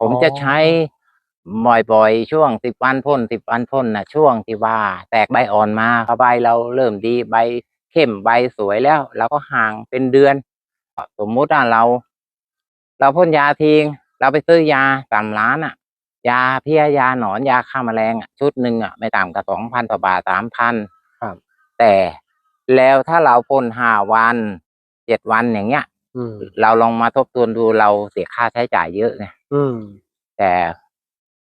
ผมจะใช้บ่อยๆ ช่วงสิบวันพ่นสิบวันพ่นนะช่วงที่ว่า แตกใบอ่อนมาพอใบเราเริ่มดีใบเข้มใบสวยแล้วเราก็ห่างเป็นเดือน สมมุติว่าเรา เราพ่นยาทิ้งเราไปซื้อยาสามล้านอะ ยาเพี้ยยาหนอนยาฆ่าแมลงอะชุดหนึ่งอะไม่ต่ำกว่าสองพันต่อบาทสามพันครับแต่แล้วถ้าเราพ่นห้าวันเจ็ดวันอย่างเงี้ยอืมเราลองมาทบทวนดูเราเสียค่าใช้จ่ายเยอะไง อืม แต่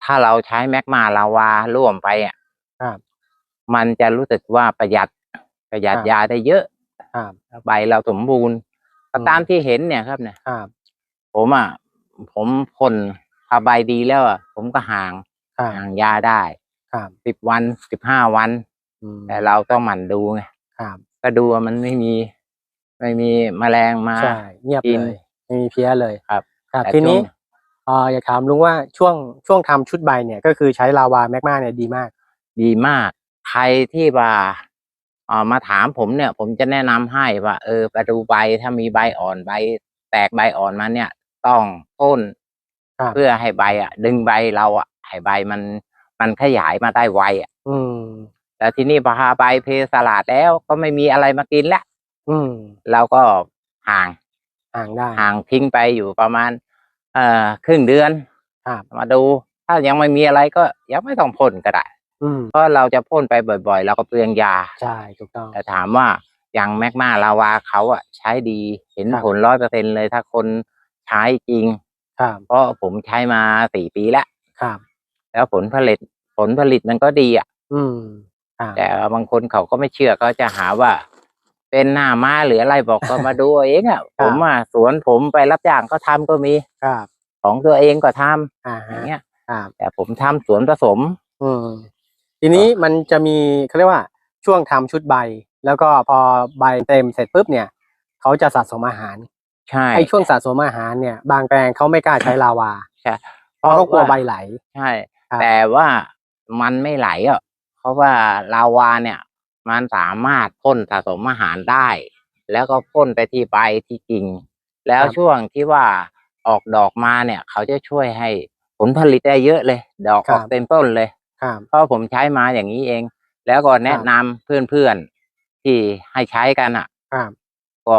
ถ้าเราใช้แมกมาลาวาร่วมไปอะครับมันจะรู้สึกว่าประหยัดประหยัดครับยาได้เยอะครับใบเราสมบูรณ์ก็อืมตามที่เห็นเนี่ยครับเนี่ยครับ ผมอะผมพ่นถ้าใบดีแล้วอะผมก็ห่างครับห่างยาได้ครับสิบวันสิบห้าวันอืมแต่เราต้องหมั่นดูไงครับก็ดูว่ามันไม่มี ไม่มีแมลงมาใช่เงียบกินเลยไม่มีเพี้ยเลยครับ ครับแต่ทีนี้ช่วงเอ่ออยากถามลุงว่าช่วงช่วงทำชุดใบเนี่ยก็คือใช้ลาวาแมกมาเนี่ยดีมาก ดีมาก ใครที่ว่าเอ่อมาถามผมเนี่ย ผมจะแนะนำให้ว่า เออไปดูใบถ้ามีใบอ่อนใบ แตกใบอ่อนมาเนี่ย ต้องพ่นครับ เพื่อให้ใบอะ ดึงใบเราอะให้ใบมัน มันขยายมาได้ไวอะอืม แต่ทีนี้พอใบเพสลาดแล้วก็ไม่มีอะไรมากินแล้วอืมเราก็ห่าง ห่างได้ห่างทิ้งไปอยู่ประมาณ เอ่อครึ่งเดือนครับ มาดู ถ้ายังไม่มีอะไรก็ยังไม่ต้องพ่นก็ได้ อืมเพราะเราจะพ่นไปบ่อยๆ เราก็เปลืองยา ใช่ถูกต้อง แต่ถามว่าอย่างแมกมาลาวาเขาอะใช้ดีเห็นครับ ผลร้อยเปอร์เซ็นเลยถ้าคนใช้จริง ครับเพราะผมใช้มาสี่ปีแล้ว ครับ แล้วผลผลิตผลผลิตมันก็ดีอะอืมครับแต่บางคนเขาก็ไม่เชื่อเขาจะหาว่า เป็นหน้าม้าหรืออะไรบอกก็มาดูเอาเองอะผมอะสวนผมไปรับจ้างก็ทำก็มีครับของตัวเองก็ทำอ่าอฮะย่างเงี้ย ครับ แต่ผมทำสวนผสม อืมทีนี้มันจะมีเขาเรียกว่าช่วงทำชุดใบ แล้วก็พอใบเต็มเสร็จปุ๊บเนี่ยเขาจะสะสมอาหารใช่ไอ้ช่วงสะสมอาหารเนี่ย บางแปลงเขาไม่กล้าใช้ลาวาใช่เพราะเขากลัวใบไหล ใช่ ครับ แต่ว่ามันไม่ไหลอะเพราะว่าลาวาเนี่ย มันสามารถพ่นสะสมอาหารได้ แล้วก็พ่นไปที่ใบที่กิ่ง แล้วช่วงที่ว่าออกดอกมาเนี่ย เขาจะช่วยให้ผลผลิตได้เยอะเลย ดอกออกเต็มต้นเลย ครับ เพราะผมใช้มาอย่างนี้เอง แล้วก็แนะนำเพื่อนๆที่ให้ใช้กันอะ ครับก็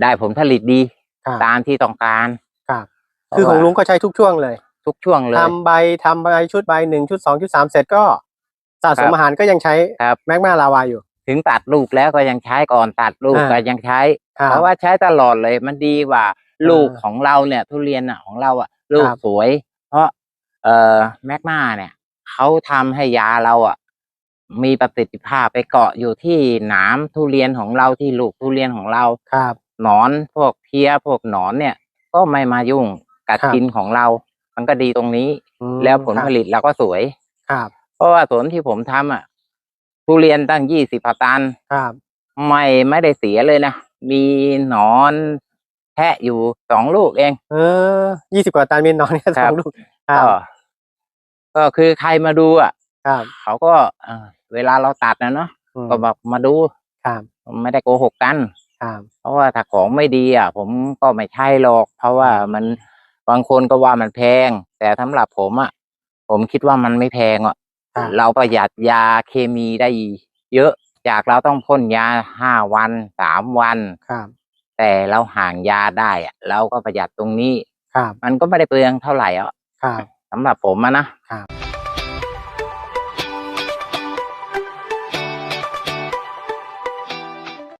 ได้ผลผลิตดี ครับตามที่ต้องการครับคือของลุงก็ใช้ทุกช่วงเลยทุกช่วงเลย ทำใบทำใบชุดใบหนึ่งชุดสองชุดสามเสร็จก็ สะสมครับอาหารก็ยังใช้ครับแมกมาลาวาอยู่ ถึงตัดลูกแล้วก็ยังใช้ก่อนตัดลูกอ่าก็ยังใช้ครับเพราะว่าใช้ตลอดเลยมันดีกว่า ลูกอ่าของเราเนี่ย ทุเรียนอะของเราอะ ลูกครับสวย เพราะ เอ่อแมกมาเนี่ยเขาทำให้ยาเราอะ มีประสิทธิภาพไปเกาะอยู่ที่หนามทุเรียนของเราที่ลูกทุเรียนของเราครับหนอนพวกเพี้ยพวกหนอนเนี่ย ก็ไม่มายุ่งกัดครับกินของเรา มันก็ดีตรงนี้อืมแล้วผลผลิตเราก็สวยครับ เพราะว่าสวนที่ผมทำอะ ทุเรียนตั้งยี่สิบตัน ครับ ไม่ไม่ได้เสียเลยนะ มีหนอนแทะอยู่สองลูกเอง เออยี่สิบกว่าตันมีนอนเนี่ยสครัอบ งลูกครัก็บก็คือใครมาดูอะ ครับ เขาก็เอ่อเวลาเราตัดนะเนาะอืมก็บอกมาดูครับไม่ได้โกหกกัน ครับ เพราะว่าถ้าของไม่ดีอะ ผมก็ไม่ใช่หรอก เพราะว่ามันบางคนก็ว่ามันแพง แต่สำหรับผมอะ ผมคิดว่ามันไม่แพงอะครับ เราประหยัดยาเคมีได้เยอะ จากเราต้องพ่นยาห้าวันสามวันครับแต่เราห่างยาได้อะเราก็ประหยัดตรงนี้ครับมันก็ไม่ได้เปลืองเท่าไหร่อะครับสำหรับผมอะนะครับ